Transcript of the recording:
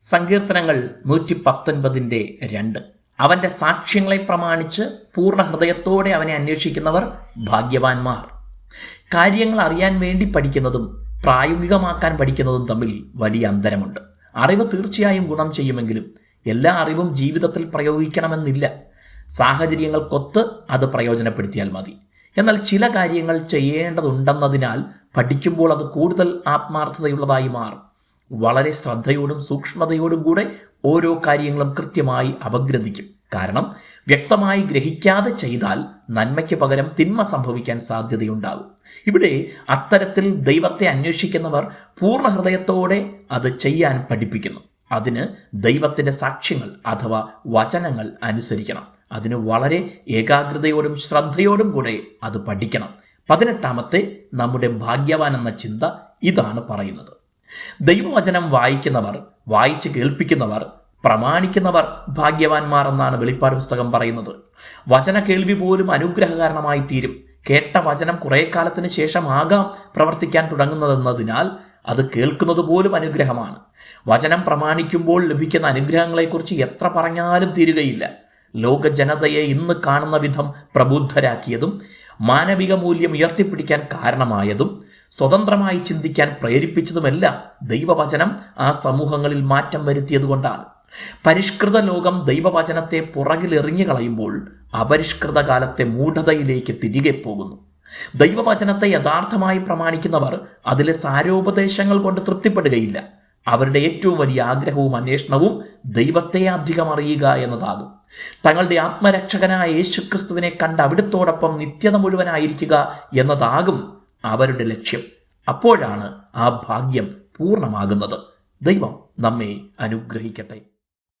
സങ്കീർത്തനങ്ങൾ നൂറ്റി പത്തൊൻപതിന്റെ രണ്ട്. അവന്റെ സാക്ഷ്യങ്ങളെ പ്രമാണിച്ച് പൂർണ ഹൃദയത്തോടെ അവനെ അന്വേഷിക്കുന്നവർ ഭാഗ്യവാന്മാർ. കാര്യങ്ങൾ അറിയാൻ വേണ്ടി പഠിക്കുന്നതും പ്രായോഗികമാക്കാൻ പഠിക്കുന്നതും തമ്മിൽ വലിയ അന്തരമുണ്ട്. അറിവ് തീർച്ചയായും ഗുണം ചെയ്യുമെങ്കിലും എല്ലാ അറിവും ജീവിതത്തിൽ പ്രയോഗിക്കണമെന്നില്ല. സാഹചര്യങ്ങൾക്കൊത്ത് അത് പ്രയോജനപ്പെടുത്തിയാൽ മതി. എന്നാൽ ചില കാര്യങ്ങൾ ചെയ്യേണ്ടതുണ്ടെന്നതിനാൽ പഠിക്കുമ്പോൾ അത് കൂടുതൽ ആത്മാർത്ഥതയുള്ളതായി മാറും. വളരെ ശ്രദ്ധയോടും സൂക്ഷ്മതയോടും കൂടെ ഓരോ കാര്യങ്ങളും കൃത്യമായി അപഗ്രഥിക്കും. കാരണം വ്യക്തമായി ഗ്രഹിക്കാതെ ചെയ്താൽ നന്മയ്ക്ക് പകരം തിന്മ സംഭവിക്കാൻ സാധ്യതയുണ്ടാകും ഇവിടെ അത്തരത്തിൽ ദൈവത്തെ അന്വേഷിക്കുന്നവർ പൂർണ ഹൃദയത്തോടെ അത് ചെയ്യാൻ പഠിപ്പിക്കുന്നു. അതിന് ദൈവത്തിന്റെ സാക്ഷ്യങ്ങൾ അഥവാ വചനങ്ങൾ അനുസരിക്കണം. അതിന് വളരെ ഏകാഗ്രതയോടും ശ്രദ്ധയോടും കൂടെ അത് പഠിക്കണം. പതിനെട്ടാമത്തെ നമ്മുടെ ഭാഗ്യവാൻ എന്ന ചിന്ത ഇതാണ് പറയുന്നത്. ദൈവവചനം വായിക്കുന്നവർ വായിച്ച് കേൾപ്പിക്കുന്നവർ പ്രമാണിക്കുന്നവർ ഭാഗ്യവാന്മാർ എന്നാണ് വെളിപ്പാട് പുസ്തകം പറയുന്നത്. വചന കേൾവി പോലും അനുഗ്രഹകാരണമായി തീരും. കേട്ട വചനം കുറേ കാലത്തിന് ശേഷമാകാം പ്രവർത്തിക്കാൻ തുടങ്ങുന്നതെന്നതിനാൽ അത് കേൾക്കുന്നത് പോലും അനുഗ്രഹമാണ്. വചനം പ്രമാണിക്കുമ്പോൾ ലഭിക്കുന്ന അനുഗ്രഹങ്ങളെക്കുറിച്ച് എത്ര പറഞ്ഞാലും തീരുകയില്ല. ലോക ജനതയെ ഇന്ന് കാണുന്ന വിധം പ്രബുദ്ധരാക്കിയതും മാനവിക മൂല്യം ഉയർത്തിപ്പിടിക്കാൻ കാരണമായതും സ്വതന്ത്രമായി ചിന്തിക്കാൻ പ്രേരിപ്പിച്ചതുമല്ല ദൈവവചനം ആ സമൂഹങ്ങളിൽ മാറ്റം വരുത്തിയതുകൊണ്ടാണ്. പരിഷ്കൃത ലോകം ദൈവവചനത്തെ പുറകിലെറിഞ്ഞു കളയുമ്പോൾ അപരിഷ്കൃത കാലത്തെ മൂഢതയിലേക്ക് തിരികെ പോകുന്നു. ദൈവവചനത്തെ യഥാർത്ഥമായി പ്രമാണിക്കുന്നവർ അതിലെ സാരോപദേശങ്ങൾ കൊണ്ട് തൃപ്തിപ്പെടുകയില്ല. അവരുടെ ഏറ്റവും വലിയ ആഗ്രഹവും അന്വേഷണവും ദൈവത്തെ അധികം അറിയുക എന്നതാകും. തങ്ങളുടെ ആത്മരക്ഷകനായ യേശുക്രിസ്തുവിനെ കണ്ട് അവിടുത്തോടൊപ്പം നിത്യത മുഴുവനായിരിക്കുക എന്നതാകും അവരുടെ ലക്ഷ്യം. അപ്പോഴാണ് ആ ഭാഗ്യം പൂർണമാകുന്നത്. ദൈവം നമ്മെ അനുഗ്രഹിക്കട്ടെ.